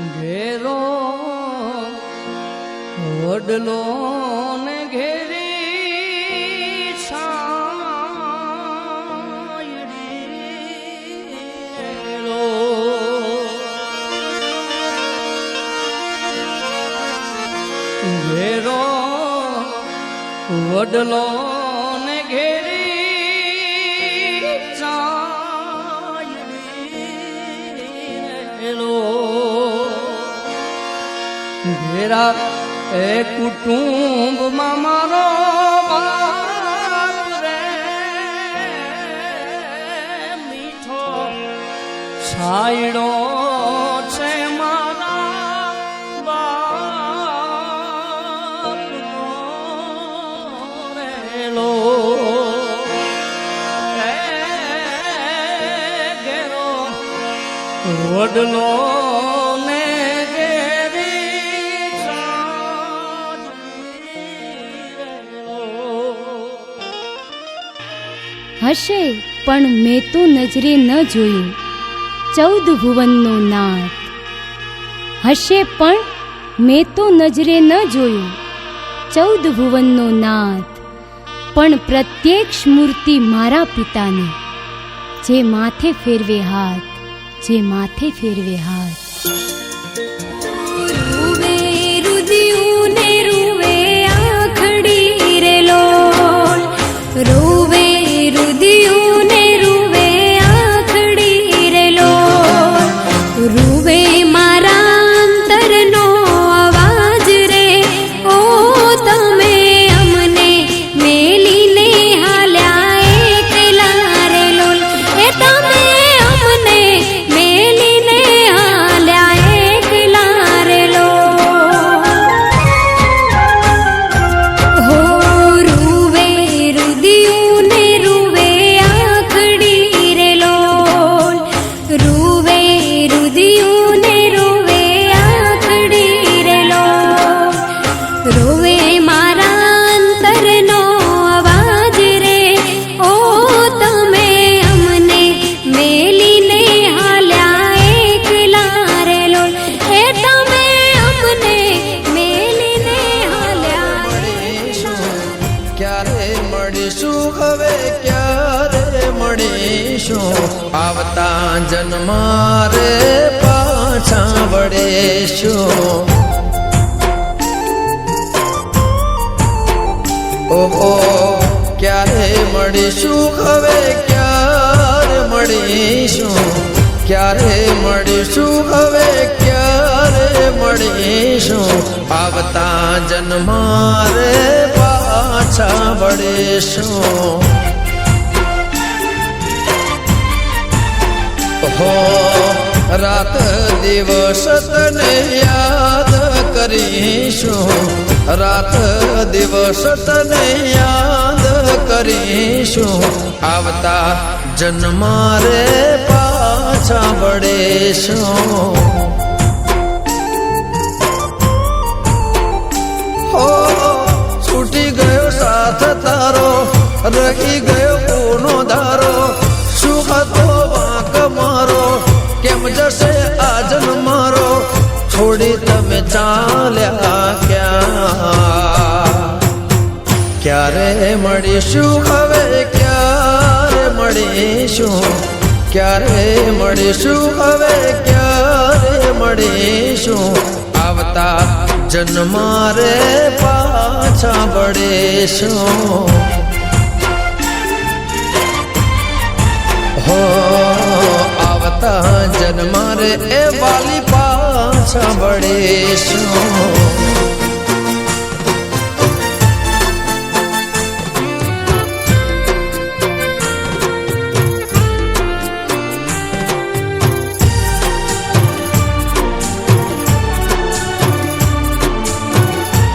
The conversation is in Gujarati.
ઘેરો વડલો ને ઘેરી છાયડીલો. ઘેરો વડલો ઘેરા એ કુટુંબમાં મારો મીઠો છાયડો છે મારા બાપનો વડલો હશે, પણ મેં તો નજરે ન જોયું. ચૌદ ભુવનનો નાથ હશે, પણ મેં તો નજરે ન જોયું. ચૌદ ભુવનનો નાથ પણ પ્રત્યક્ષ મૂર્તિ મારા પિતાની, જે માથે ફેરવે હાથ, જે માથે ફેરવે હાથ. મળીશું આવતા જન્મારે પાછા વળીશું. ઓહો, ક્યારે મળીશું? હવે ક્યારે મળીશું? ક્યારે મળીશું? હવે ક્યારે મળીશું? આવતા જન્મારે પાછા વળીશું. હો. રાત દિવસ તને યાદ કરીશું. રાત દિવસ તને યાદ કરીશું. આવતા જન્મારે પાછા વળેશું. હો, છૂટી ગયો સાથ તારો, રહી ગયો કેમ જશે આજન મારો? છોડી તમે ચાલ્યા ક્યાં? ક્યારે મળીશું હવે, ક્યારે મળીશું? ક્યારે મળીશું હવે, ક્યારે મળીશું? આવતા જન્મારે પાછા વળીશું આવતા જન્મારે એ વાલી પાછા વળીશું